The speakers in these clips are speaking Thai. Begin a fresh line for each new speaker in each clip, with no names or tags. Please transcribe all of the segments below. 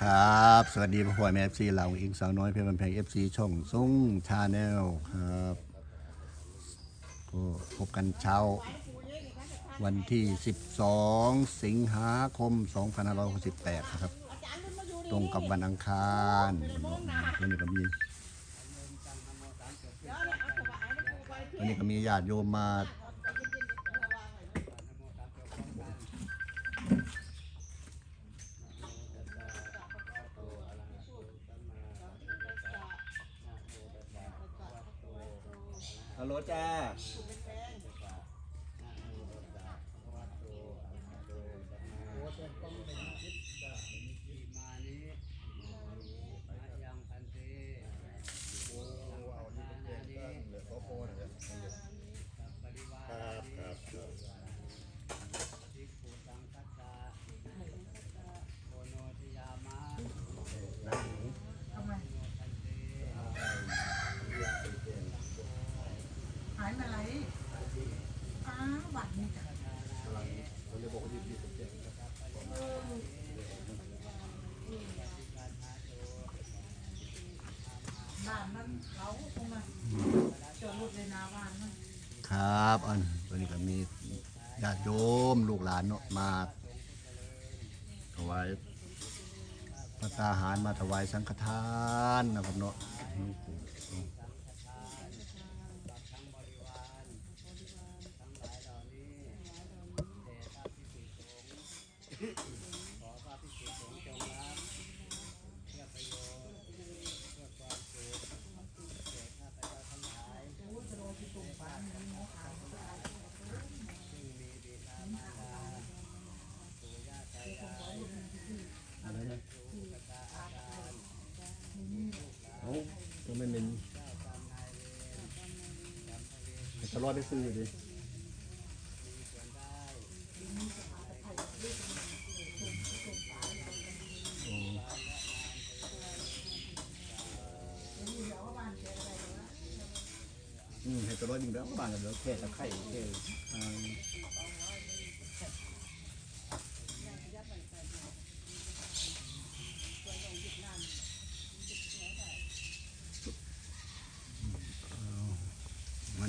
ครับ สวัสดีพ่อพ่อแม่เอฟซีเหล่าอิงสาวน้อยเพชรบันแพงเอฟซีช่องซุ้งชาแนลครับก็พบกันเช้า วันที่ 12 สิงหาคม 2568นะครับ ตรงกับวันอังคารวันนี้ก็มีวันนี้ก็มีญาติโยมมา ฮัลโหลจ้า
หายมาไหนอ้าวบัตรนี่จ้ะ บ้านมันเขาตรงนั้นจอดรถเลยนาบ้านมัน
ครับอันวันนี้ก็มีญาติโยมลูกหลานเนาะมาถวายพระตาหารมาถวายสังฆทานนะครับเนาะอะไรนะเอาก็ไม่เป็น จะรอดไปซื้อดิอืมเห้ตลอดยิงแล้วบางกันแล้วแค่ตะไคร้แค่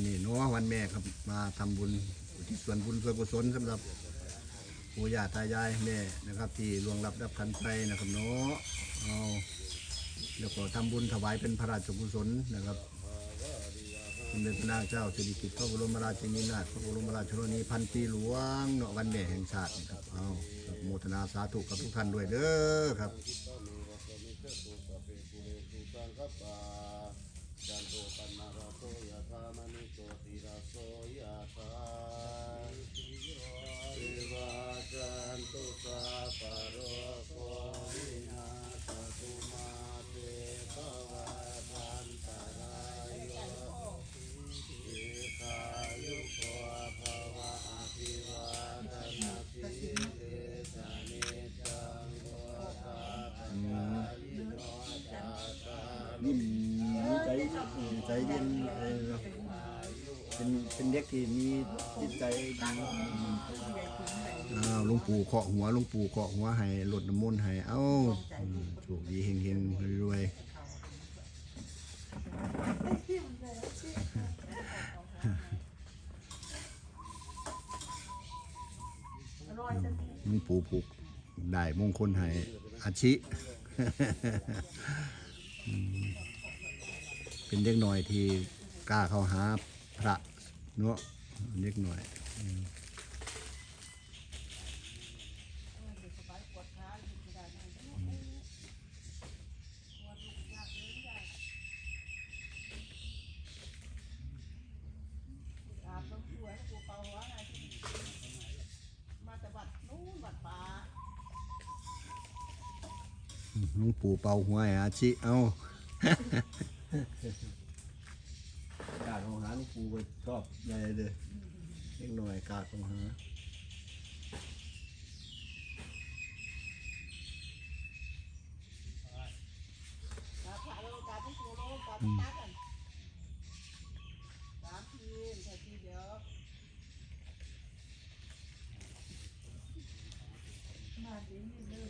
นนี้เนาะวันแม่ครับมาทำบุญอุที่ส่วนบุญส่วนกุศลสำหรับปู่ย่าตายายแม่นะครับ ที่ล่วงรับรับขันไปนะครับเนาะเอาแล้วก็ทำบุญถวายเป็นพระราชกุศลนะครับสมเด็จพระนางเจ้าสิริกิติ์พระบรมราชินีนาถพระบรมราชชนนีพันปีหลวงเนาะวันแม่แห่งชาตินะครับเอาครับโมทนาสาธุกับทุกท่านด้วยเด้อครับ
เป็นเด็
กที่มีจิตใจดีอ้าวหลวงปู่เคาะหัวหลวงปู่เคาะหัวให้หลดน้ำมนต์ให้เอ้าอืมโชคดีเฮงๆรวยๆหลวงปู่ผูกได้มงคลให้อาชิเป็นเด็กหน่อยที่กล้าเข้าหาพระ เนาะเด็กหน่อย
น้ำสวยกูเป่าหัวไงมาแต่บัดนู้นบัดป่า
หลวงปู่เป่าหัวให้อาชิ เอา ล้าเข้าหาหลวงปู่ก็ชอบใหญ่เลยเด็กหน่อยกาเข้าหา
กาผ่าโลกาต้องกูโลกาองตักกันสามทีมแค่ทีเดียวมาดีนี่เ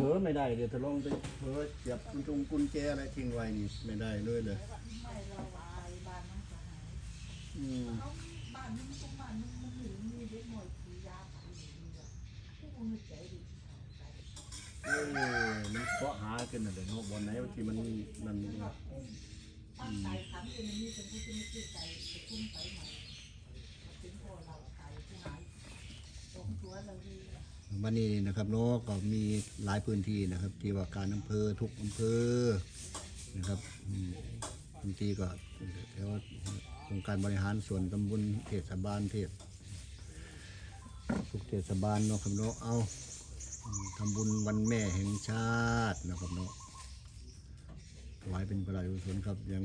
ผ
ลอไม่ได้เดี๋ยวจะลองไปเผลอเสียบกุญจงกุญแจอะไรทิ้งไว้นี่ไม่ได้เลยเลย
ไม่เราไปบ้านน้องสหาย
อืม
เขาบ้านนึงตรงบ้านนึงมันหนีมีเด็กหน่อยขี่ยาไปนี่แหละผู้คนใจดี
เอ้ยมันเพาะหากันน่ะเดี๋ยวเนาะบอลไหนที่มันนั่นนี่นะ
ตั้งใจทำเป็นนี้เป็นผู้ที่ไม่ชื่อใจจะพุ่งไปใหม่ถึงพอเราตายที่ไหนตรงตัวเราดี
วันนี้นะครับเนาะก็มีหลายพื้นที่นะครับ ที่ว่าการอำเภอทุกอำเภอนะครับอืมบางทีก็แถวองค์การบริหารส่วนตำบลเทศบาลเทศทุกเทศบาลเนาะครับเนาะเอาทำบุญวันแม่แห่งชาตินะครับเนาะถวายเป็นประโยชน์ส่วนครับยัง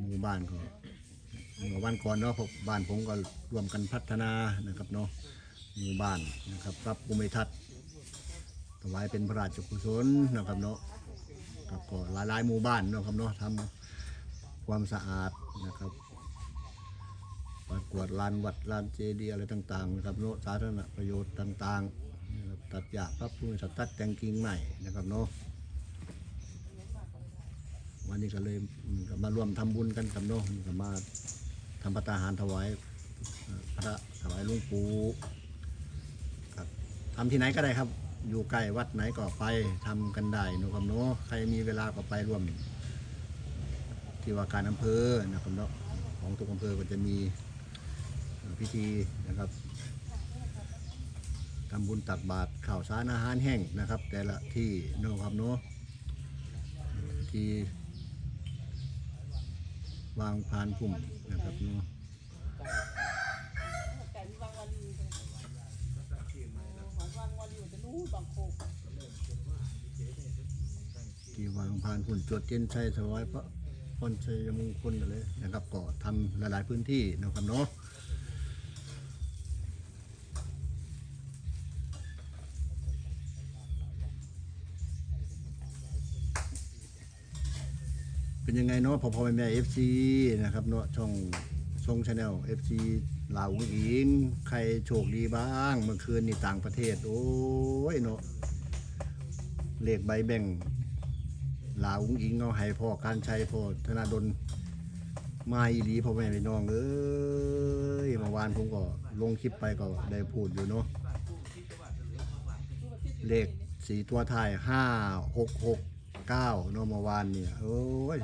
หมู่บ้านก็เมื่อวันก่อนเนาะพวกบ้านผมก็ร่วมกันพัฒนานะครับเนาะ หมู่บ้านนะครับปรับภูมิทัศน์ถวายเป็นพระราชกุศลนะครับเนาะครับก็หลายๆหมู่บ้านนะครับเนาะทำความสะอาดนะครับปัดกวดลานวัดลานเจดีย์อะไรต่างๆนะครับเนาะสาธารณประโยชน์ต่างๆนะครับตัดหญ้าปรับภูมิทัศน์ตัดแต่งกิ่งใหม่นะครับเนาะวันนี้ก็เลยมาร่วมทำบุญกันกับเนาะก็มาทำพระตาหารถวายพระถวายหลวงปู่ ทำที่ไหนก็ได้ครับ อยู่ใกล้วัดไหนก็ไปทำกันได้หนะครับเนใครมีเวลาก็ไปร่วม ที่ว่าการอำเภอนะครับเนาะของทุกอำเภอก็จะมีพิธีนะครับทำบุญตักบาตรข่าวสารอาหารแห้งนะครับ แต่ละที่เนาะครับเนาะที่วางพานพุ่มนะครับเนาะ
แต่มีบางวันอยู่บางวันอยู่แต่นู้นบางโคก
ที่วางพานหุ่นจวดเจนชัยถวายพระพรชัยมงคลอะไรนะครับก็ทำหลาย ๆ พื้นที่นะครับเนาะเป็นยังไงเนาะพอพอแม่เอฟซีนะครับเนาะช่องช่องชาแนลเอฟซีลาวอุ้งอิงใครโชคดีบ้างเมื่อคืนนี่ต่างประเทศ โอ้ยเนาะเลขใบแบ่ง ลาอุ้งอิงเอาให้พ่อการชัยพ่อธนาดลมาอีหลีพ่อแม่พี่น้องเอ้ยเมื่อวานผมก็ลงคลิปไปก็ได้พูดอยู่เนาะเลขสีตัวไทยห้าหกหกเก้าเนาะเมื่อวานเนี่ยโอ้ย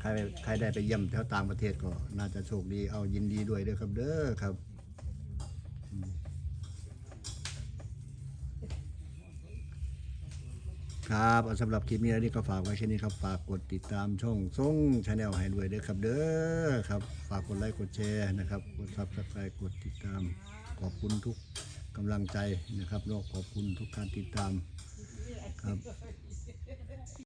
ใครใครได้ไปเยี่ยมแถวต่างประเทศก็น่าจะโชคดีเอายินดีด้วยเด้อครับเด้อครับ ครับเอาสำหรับคลิปนี้นี่ก็ฝากไว้แค่นี้ครับ ฝากกดติดตามช่องส่งชาแนลให้ด้วยเด้อครับ เด้อครับ ฝากกดไลค์กดแชร์นะครับ กดซับสไครต์กดติดตาม ขอบคุณทุกกำลังใจนะครับแล้วขอบคุณทุกการติดตามครับ